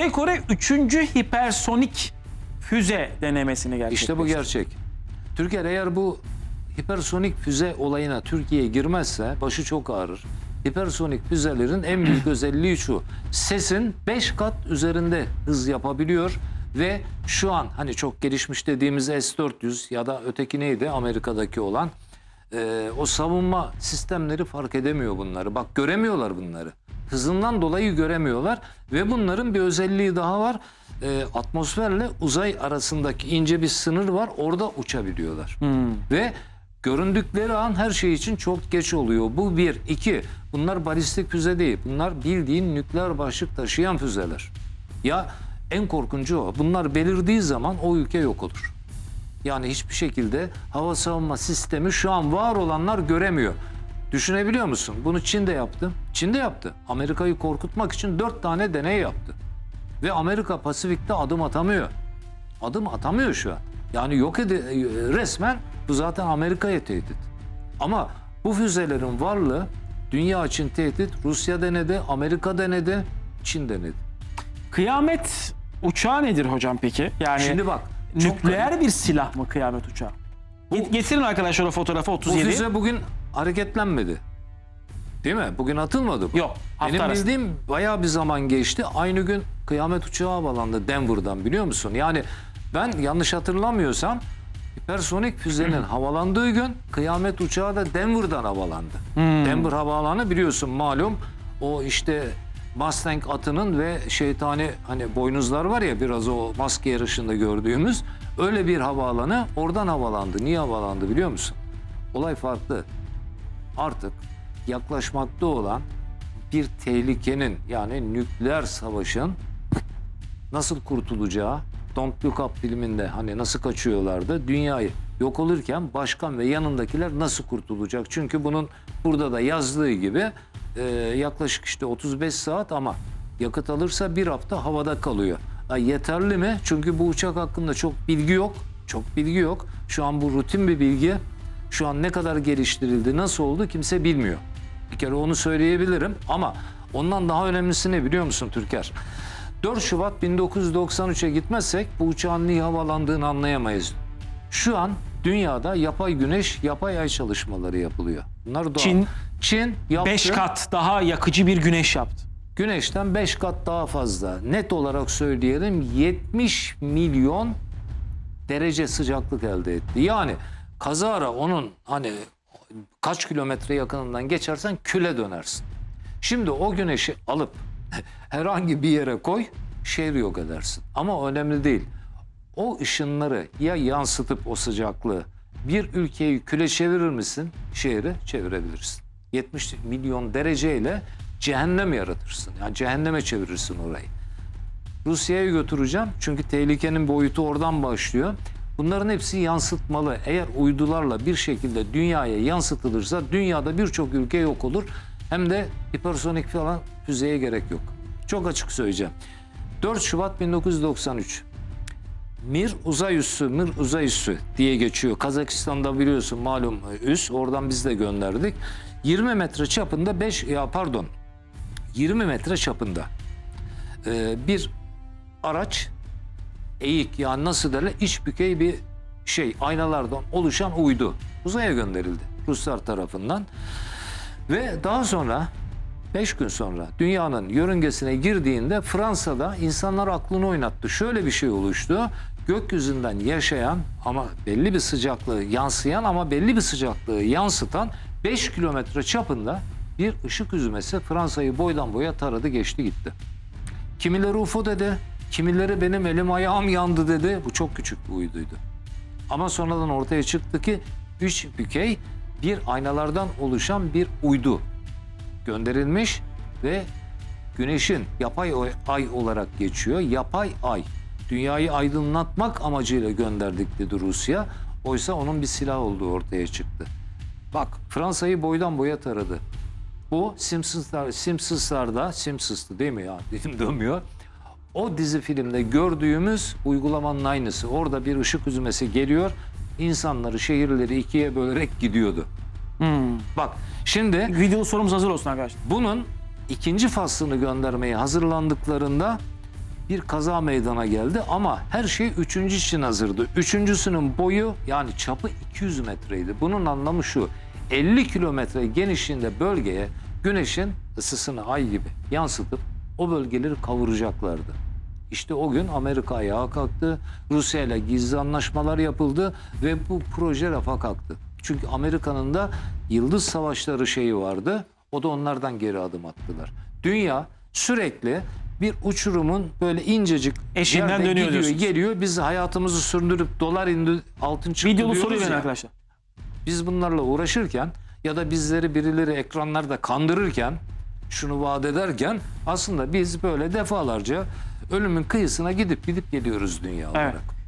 Kuzey Kore 3. hipersonik füze denemesini gerçekleştirdi. İşte bu gerçek. Türkiye eğer bu hipersonik füze olayına Türkiye girmezse başı çok ağrır. Hipersonik füzelerin en büyük özelliği şu. Sesin 5 kat üzerinde hız yapabiliyor ve şu an hani çok gelişmiş dediğimiz S-400 ya da öteki neydi Amerika'daki olan e, o savunma sistemleri fark edemiyor bunları. Bak göremiyorlar bunları. Hızından dolayı göremiyorlar ve bunların bir özelliği daha var. E, atmosferle uzay arasındaki ince bir sınır var. Orada uçabiliyorlar. Ve göründükleri an her şey için çok geç oluyor. Bu bir. iki. Bunlar balistik füze değil. Bunlar bildiğin nükleer başlık taşıyan füzeler. Ya en korkuncu o. Bunlar belirdiği zaman o ülke yok olur. Yani hiçbir şekilde hava savunma sistemi şu an var olanlar göremiyor. Düşünebiliyor musun? Bunu Çin de yaptı. Çin de yaptı. Amerika'yı korkutmak için dört tane deney yaptı. Ve Amerika Pasifik'te adım atamıyor. Adım atamıyor şu an. Yani yok edi resmen bu zaten Amerika'ya tehdit. Ama bu füzelerin varlığı dünya için tehdit. Rusya denedi, Amerika denedi, Çin denedi. Kıyamet uçağı nedir hocam peki? Yani Şimdi bak. nükleer bir silah mı kıyamet uçağı? Get- Getirin arkadaşlar o fotoğrafı Bu 37. füze bugün hareketlenmedi. Değil mi? Bugün atılmadı bu. Yok, hafta Benim arası. bildiğim bayağı bir zaman geçti. Aynı gün kıyamet uçağı havalandı Denver'dan biliyor musun? Yani ben yanlış hatırlamıyorsam hipersonik füzenin havalandığı gün kıyamet uçağı da Denver'dan havalandı. Hmm. Denver havaalanı biliyorsun malum o işte Mustang atının ve şeytani hani boynuzlar var ya biraz o maske yarışında gördüğümüz öyle bir havaalanı oradan havalandı. Niye havalandı biliyor musun? Olay farklı. Artık yaklaşmakta olan bir tehlikenin yani nükleer savaşın nasıl kurtulacağı Don't Look Up filminde hani nasıl kaçıyorlardı dünyayı yok olurken başkan ve yanındakiler nasıl kurtulacak? Çünkü bunun burada da yazdığı gibi e, yaklaşık işte 35 saat ama yakıt alırsa bir hafta havada kalıyor. Ha, yeterli mi? Çünkü bu uçak hakkında çok bilgi yok. Çok bilgi yok. Şu an bu rutin bir bilgi. Şu an ne kadar geliştirildi, nasıl oldu kimse bilmiyor. Bir kere onu söyleyebilirim ama ondan daha önemlisi ne biliyor musun Türker? 4 Şubat 1993'e gitmezsek bu uçağın niye havalandığını anlayamayız. Şu an dünyada yapay güneş, yapay ay çalışmaları yapılıyor. Bunlar doğal. Çin Çin yaptı. 5 kat daha yakıcı bir güneş yaptı. Güneşten 5 kat daha fazla. Net olarak söyleyelim 70 milyon derece sıcaklık elde etti. Yani kazara onun hani kaç kilometre yakınından geçersen küle dönersin. Şimdi o güneşi alıp herhangi bir yere koy şehri yok edersin. Ama önemli değil. O ışınları ya yansıtıp o sıcaklığı bir ülkeyi küle çevirir misin? Şehri çevirebilirsin. 70 milyon dereceyle cehennem yaratırsın. Yani cehenneme çevirirsin orayı. Rusya'ya götüreceğim. Çünkü tehlikenin boyutu oradan başlıyor. Bunların hepsi yansıtmalı. Eğer uydularla bir şekilde dünyaya yansıtılırsa dünyada birçok ülke yok olur. Hem de hipersonik falan füzeye gerek yok. Çok açık söyleyeceğim. 4 Şubat 1993. Mir uzay üssü, Mir uzay üssü diye geçiyor. Kazakistan'da biliyorsun malum üs. Oradan biz de gönderdik. 20 metre çapında 5 ya pardon 20 metre çapında e, bir araç eğik yani nasıl derler iç bükey bir şey aynalardan oluşan uydu uzaya gönderildi Ruslar tarafından ve daha sonra 5 gün sonra dünyanın yörüngesine girdiğinde Fransa'da insanlar aklını oynattı. Şöyle bir şey oluştu. Gökyüzünden yaşayan ama belli bir sıcaklığı yansıyan ama belli bir sıcaklığı yansıtan 5 kilometre çapında bir ışık üzümesi Fransa'yı boydan boya taradı geçti gitti. Kimileri UFO dedi, kimileri benim elim ayağım yandı dedi. Bu çok küçük bir uyduydu. Ama sonradan ortaya çıktı ki üç bükey bir aynalardan oluşan bir uydu gönderilmiş ve güneşin yapay ay olarak geçiyor. Yapay ay. Dünyayı aydınlatmak amacıyla gönderdik dedi Rusya. Oysa onun bir silah olduğu ortaya çıktı. Bak Fransa'yı boydan boya taradı. Bu Simpsonslar, Simpsonslarda, Simpsons'tı değil mi ya? Dilim dönmüyor. O dizi filmde gördüğümüz uygulamanın aynısı. Orada bir ışık üzümesi geliyor. insanları, şehirleri ikiye bölerek gidiyordu. Bak şimdi Video sorumuz hazır olsun arkadaşlar. bunun ikinci faslını göndermeye hazırlandıklarında bir kaza meydana geldi ama her şey üçüncü için hazırdı. Üçüncüsünün boyu yani çapı 200 metreydi. Bunun anlamı şu 50 kilometre genişliğinde bölgeye güneşin ısısını ay gibi yansıtıp o bölgeleri kavuracaklardı. İşte o gün Amerika ayağa kalktı. Rusya ile gizli anlaşmalar yapıldı ve bu proje rafa kalktı. Çünkü Amerika'nın da yıldız savaşları şeyi vardı. O da onlardan geri adım attılar. Dünya sürekli bir uçurumun böyle incecik Eşiğinden yerde dönüyor gidiyor, diyorsunuz. geliyor. Biz hayatımızı sürdürüp dolar indi, altın çıktı Videolu diyoruz soruyu verin ya. arkadaşlar. Biz bunlarla uğraşırken ya da bizleri birileri ekranlarda kandırırken şunu vaat ederken aslında biz böyle defalarca ölümün kıyısına gidip gidip geliyoruz dünya olarak.